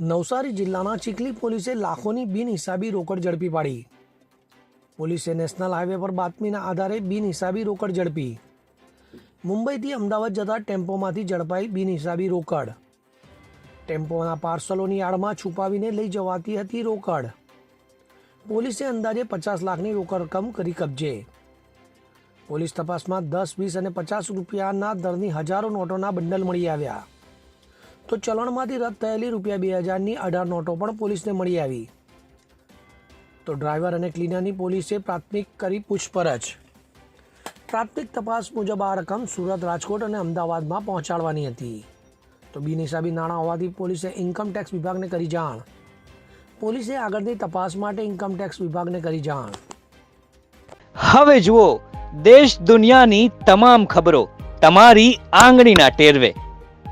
નવસારી જિલ્લાના ચીખલી પોલીસે લાખોની બિનહિસાબી રોકડ ઝડપી પાડી. પોલીસે નેશનલ હાઈવે પર બાતમીના આધારે બિનહિસાબી રોકડ ઝડપી. મુંબઈથી અમદાવાદ જતા ટેમ્પોમાંથી ઝડપાઈ બિનહિસાબી રોકડ. ટેમ્પોના પાર્સલોની આડમાં છુપાવીને લઈ જવાતી હતી રોકડ. પોલીસે અંદાજે પચાસ લાખની રોકડ રકમ કરી કબજે. પોલીસ તપાસમાં દસ, વીસ અને પચાસ રૂપિયાના દરની હજારો નોટોના બંડલ મળી આવ્યા. તો ચલણમાંથી રદ થયેલી રૂપિયા બે હજારની અઢાર નોટો પણ પોલીસને મળી આવી. તો ડ્રાઈવર અને ક્લીનરની પોલીસે પ્રાથમિક કરી પૂછપરછ. પ્રાથમિક તપાસ મુજબ આ રકમ સુરત રાજકોટ અને અમદાવાદમાં પહોંચાડવાની હતી. તો બિનહિસાબી નાણાં હોવાથી પોલીસે ઇન્કમટેક્સ વિભાગને કરી જાણ. પોલીસે આગળની તપાસ માટે ઇન્કમટેક્સ વિભાગને કરી જાણ. હવે જુઓ, દેશ દુનિયાની તમામ ખબરો તમારી આંગળીના ટેરવે.